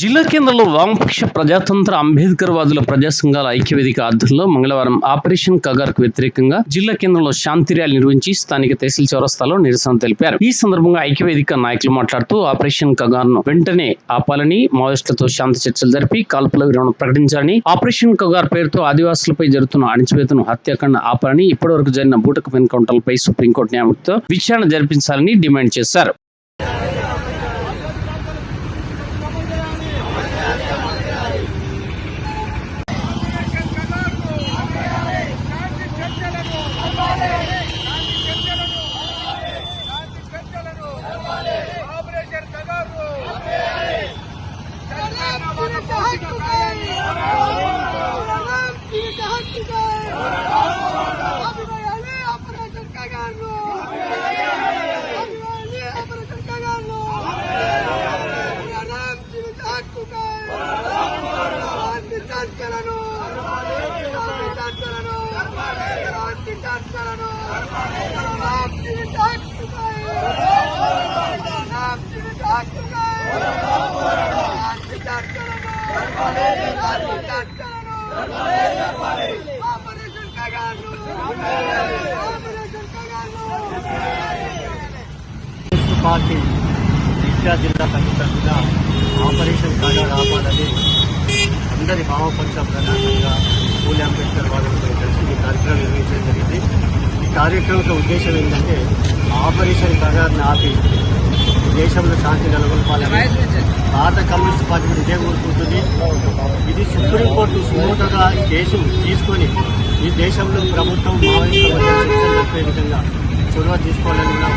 జిల్లా కేంద్రంలో వామపక్ష ప్రజాతంత్ర అంబేద్కర్ వాదుల ప్రజా సంఘాల ఐక్యవేదిక ఆధ్వర్యంలో మంగళవారం ఆపరేషన్ కగార్కు వ్యతిరేకంగా జిల్లా కేంద్రంలో శాంతి ర్యాలీ నిర్వహించి స్థానిక తహసీల్ చౌరస్తాలో నిరసన తెలిపారు. ఈ సందర్భంగా ఐక్యవేదిక నాయకులు మాట్లాడుతూ ఆపరేషన్ కగార్ను వెంటనే ఆపాలని మావోయిస్టులతో శాంతి చర్చలు జరిపి కాల్పుల విరమణ ప్రకటించాలని ఆపరేషన్ కగార్ పేరుతో ఆదివాసులపై జరుగుతున్న అణచివేతను హత్యాకాండ ఆపాలని ఇప్పటివరకు జరిగిన బూటకపు ఎన్కౌంటర్లపై సుప్రీంకోర్టు న్యాయమూర్తితో విచారణ జరిపించాలని డిమాండ్ చేశారు. Operation Kagar operation Kagar communist party విద్యా జిల్లా తరఫున ఆపరేషన్ కాగా ఆపాలని అందరి భావపక్ష ప్రధానంగా ఈ కార్యక్రమం ఉద్దేశం ఏంటంటే ఆపరేషన్ కగార్ని ఆపి దేశంలో శాంతి నెలకొల్పాలని భారత కమ్యూనిస్ట్ పార్టీ ఇదే కోరుకుంటుంది. ఇది సుప్రీంకోర్టు సుమోటోగా ఈ కేసు తీసుకొని ఈ దేశంలో ప్రభుత్వం మావోయిస్టుల విధంగా చొరవ తీసుకోవాలని కూడా